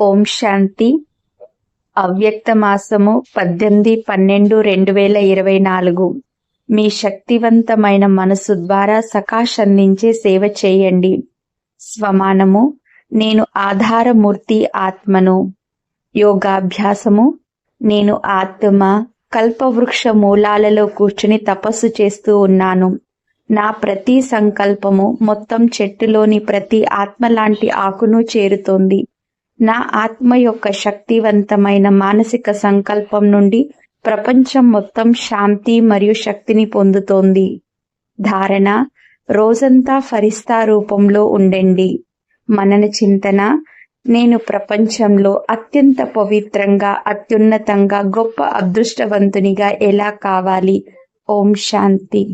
ఓం శాంతి. అవ్యక్త మాసము పద్దెనిమిది పన్నెండు రెండు వేల ఇరవై నాలుగు. మీ శక్తివంతమైన మనసు ద్వారా సకాష్ అందించే సేవ చేయండి. స్వమానము నేను ఆధారమూర్తి ఆత్మను. యోగాభ్యాసము నేను ఆత్మ కల్పవృక్ష మూలాలలో కూర్చుని తపస్సు చేస్తూ ఉన్నాను. నా ప్రతి సంకల్పము మొత్తం చెట్టులోని ప్రతి ఆత్మ లాంటి ఆకును చేరుతోంది. నా ఆత్మ యొక్క శక్తివంతమైన మానసిక సంకల్పం నుండి ప్రపంచం మొత్తం శాంతి మరియు శక్తిని పొందుతోంది. ధారణ రోజంతా ఫరిస్తా రూపంలో ఉండండి. మనన చింతన నేను ప్రపంచంలో అత్యంత పవిత్రంగా అత్యున్నతంగా గొప్ప అదృష్టవంతునిగా ఎలా కావాలి? ఓం శాంతి.